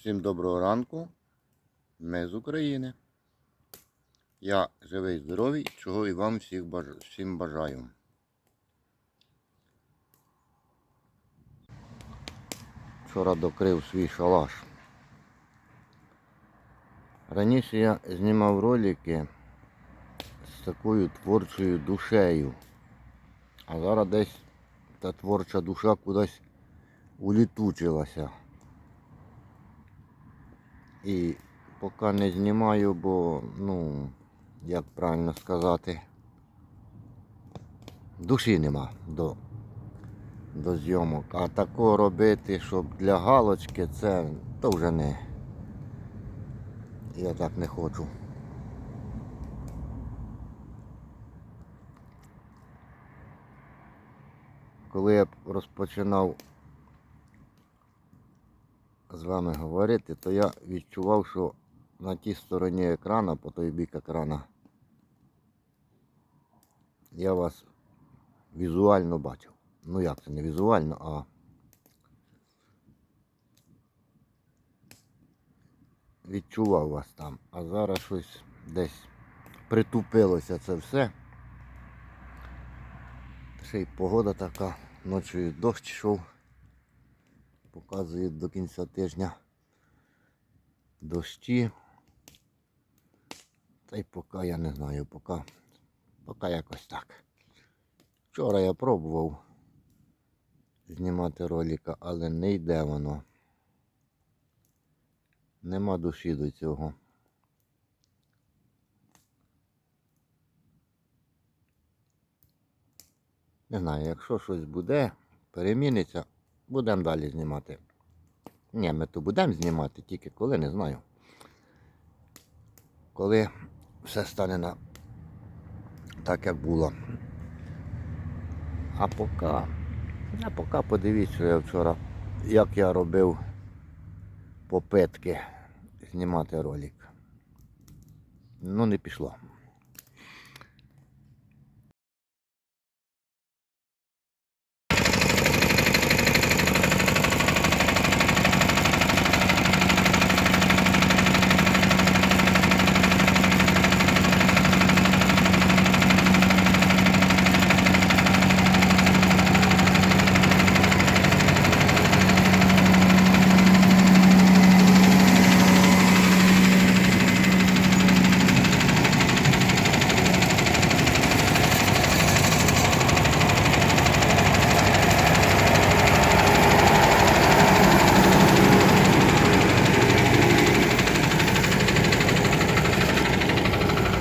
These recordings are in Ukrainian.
Всім доброго ранку. Ми з України. Я живий, здоровий, чого і вам всіх баж- всім бажаю. Вчора докрив свій шалаш. Раніше я знімав ролики з такою творчою душею. А зараз десь та творча душа кудись улітучилася. І поки не знімаю, бо, ну, як правильно сказати, душі нема до, до зйомок. А такого робити, щоб для галочки, це то вже не. Я так не хочу. Коли я розпочинав з вами говорити, то я відчував, що на тій стороні екрана, по той бік екрана, я вас візуально бачив. Ну як це не візуально, а відчував вас там. А зараз щось десь притупилося це все. Ще й погода така, ночі дощ йшов показує до кінця тижня дощі. Та й поки я не знаю, поки, поки якось так. Вчора я пробував знімати ролика, але не йде воно. Нема душі до цього. Не знаю, якщо щось буде, переміниться, будемо далі знімати. Ні, ми то будемо знімати, тільки коли не знаю. Коли все стане на так, як було. А поки, а поки подивіться, я вчора, як я робив попитки знімати ролик. Ну, не пішло.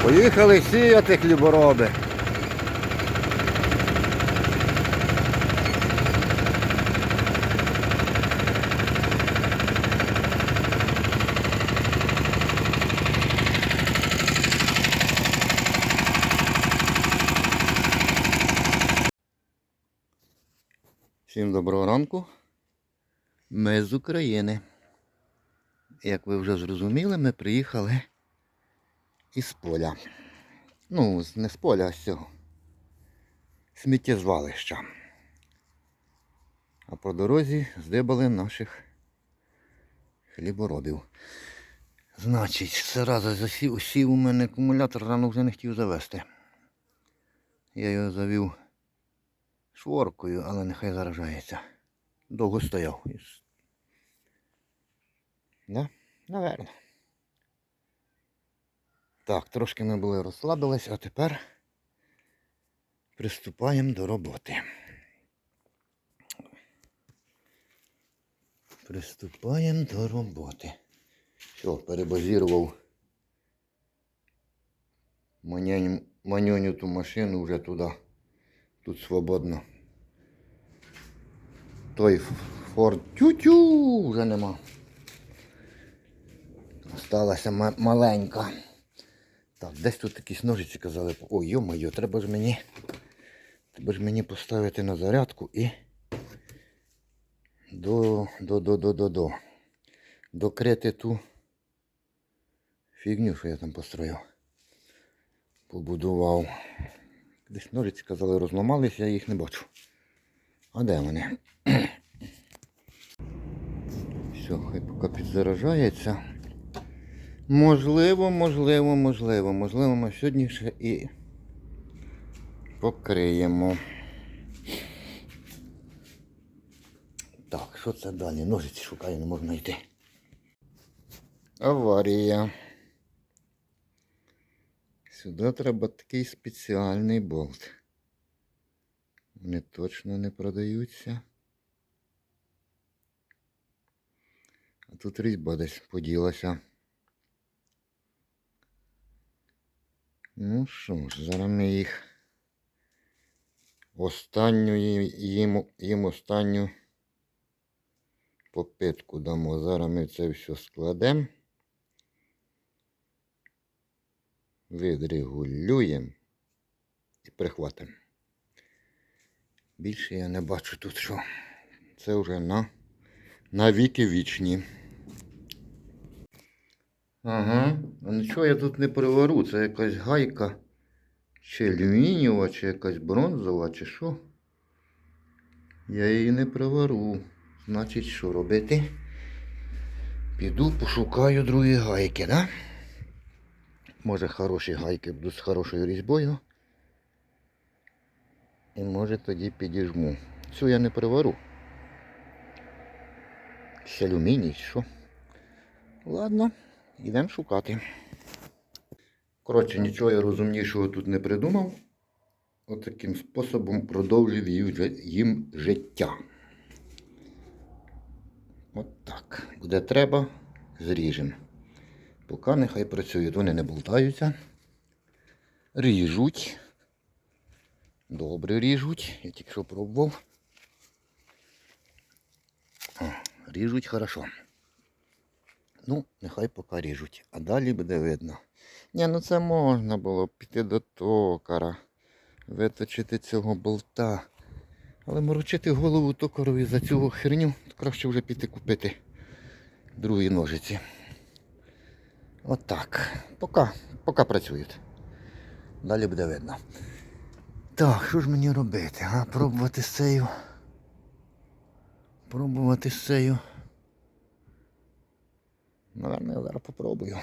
Поїхали сіяти хлібороби. Всім доброго ранку. Ми з України. Як ви вже зрозуміли, ми приїхали із поля. Ну, не з поля, а з цього. Сміттєзвалища. А по дорозі здибали наших хліборобів. Значить, разом засів, сів у мене акумулятор, рано вже не хотів завести. Я його завів шворкою, але нехай заражається. Довго стояв. Да? Наверно. Так, трошки ми були розслабились, а тепер приступаємо до роботи. Приступаємо до роботи. Все, перебазірував манюню ту машину вже туди. Тут свободно. Той Форд тю-тю вже нема. Осталася маленька. Так, десь тут якісь ножиці казали. Ой, йо-моє, треба ж мені. Треба ж мені поставити на зарядку і до до до до до до докрити ту фігню, що я там построїв. Побудував. Десь ножиці казали, розламались, я їх не бачу. А де вони? Все, хай поки підзаражається. Можливо, можливо, можливо, можливо, ми сьогодні ще і покриємо. Так, що це далі? Ножиці шукаю, не можу знайти. Аварія. Сюди треба такий спеціальний болт. Вони точно не продаються. А тут різьба десь поділася. Ну що ж, зараз ми їх останню їм, їм, останню попитку дамо. Зараз ми це все складемо. Відрегулюємо і прихватимо. Більше я не бачу тут, що це вже на, на віки вічні. Ага, а нічого я тут не привару. Це якась гайка. Чи алюмінієва, чи якась бронзова, чи що. Я її не привару. Значить, що робити? Піду пошукаю другі гайки, да? Може хороші гайки будуть з хорошою різьбою. І може тоді підіжму. Цю я не привару. Ще алюміній, що. Ладно, йдемо шукати. Коротше, нічого я розумнішого тут не придумав. Отаким способом продовжив їм життя. От так. Буде треба, зріжемо. Поки нехай працюють. Вони не болтаються. Ріжуть. Добре ріжуть. Я тільки що пробував. О, ріжуть хорошо. Ну, нехай поки ріжуть. А далі буде видно. Ні, ну це можна було піти до токара, виточити цього болта. Але морочити голову токарові за цю херню, то краще вже піти купити другі ножиці. Отак. Поки, поки працюють. Далі буде видно. Так, що ж мені робити? А? Пробувати з цею. Пробувати з цею. Наверно, я зараз попробую.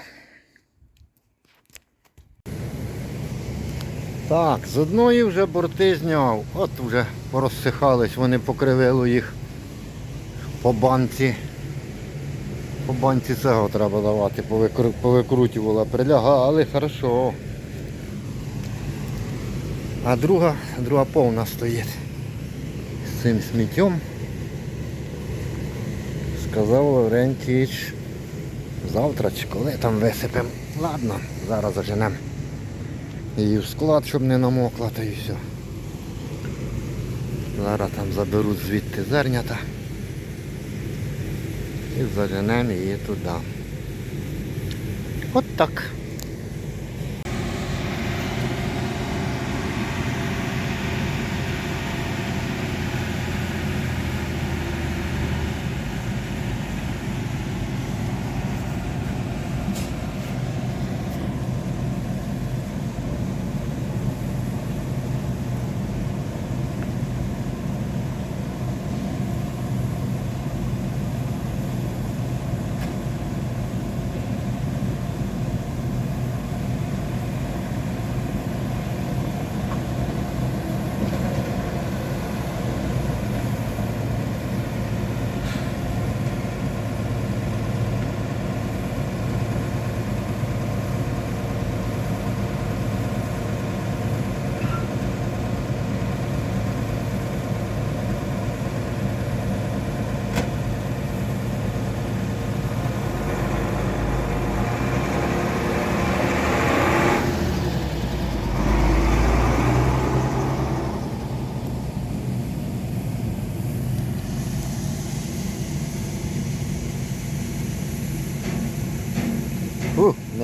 Так, з одної вже борти зняв. От вже порозсихались, вони покривило їх по банці. По банці цього треба давати, повикру- повикрутювала, прилягали, хорошо. А друга, друга повна стоїть з цим сміттям. Сказав Лаврентіч, завтра чи коли там висипемо. Ладно, зараз заженемо її в склад, щоб не намокла, та і все. Зараз там заберуть звідти зернята і заженемо її туди. От так.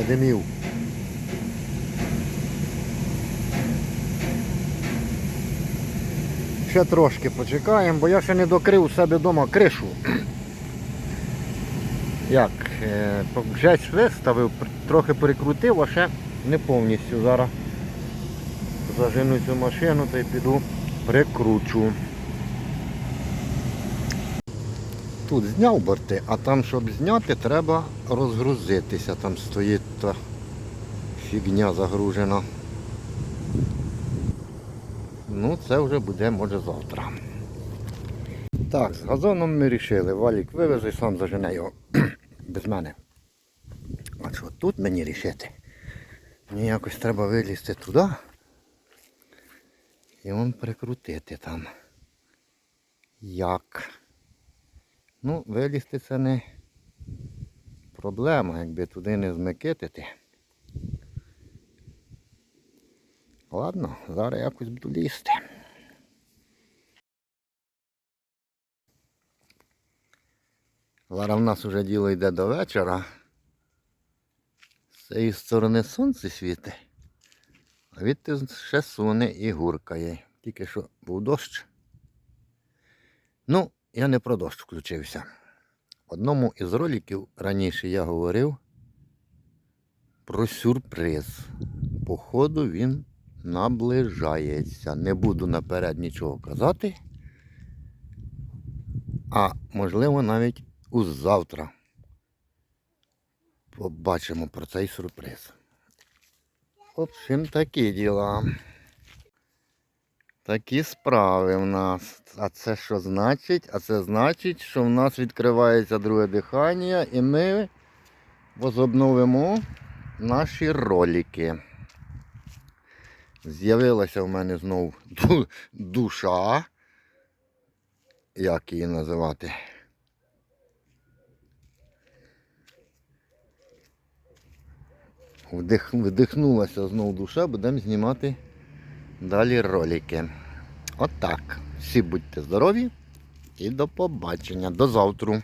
Фу, надимів. Ще трошки почекаємо, бо я ще не докрив у себе вдома кришу. Як? е, Жесть виставив, трохи перекрутив, а ще не повністю. Зараз зажену цю машину та й піду прикручу. Тут зняв борти, а там, щоб зняти, треба розгрузитися. Там стоїть та фігня загружена. Ну, це вже буде, може, завтра. Так, з газоном ми вирішили. Валік вивезе, сам зажене його без мене. А що тут мені рішити? Мені якось треба вилізти туди і вон прикрутити там. Як? Ну, вилізти це не проблема, якби туди не змикитити. Ладно, зараз якось буду лізти. Зараз в нас вже діло йде до вечора. З цієї сторони сонце світить, а відти ще суне і гуркає. Тільки що був дощ. Ну, я не про дощ включився. В одному із роликів раніше я говорив про сюрприз. Походу він наближається. Не буду наперед нічого казати. А можливо навіть у завтра побачимо про цей сюрприз. В общем, такі діла. Такі справи в нас. А це що значить? А це значить, що в нас відкривається друге дихання і ми возобновимо наші ролики. З'явилася в мене знову душа. Як її називати? Вдих, вдихнулася знову душа, будемо знімати далі ролики. Отак. Всі будьте здорові і до побачення. До завтра.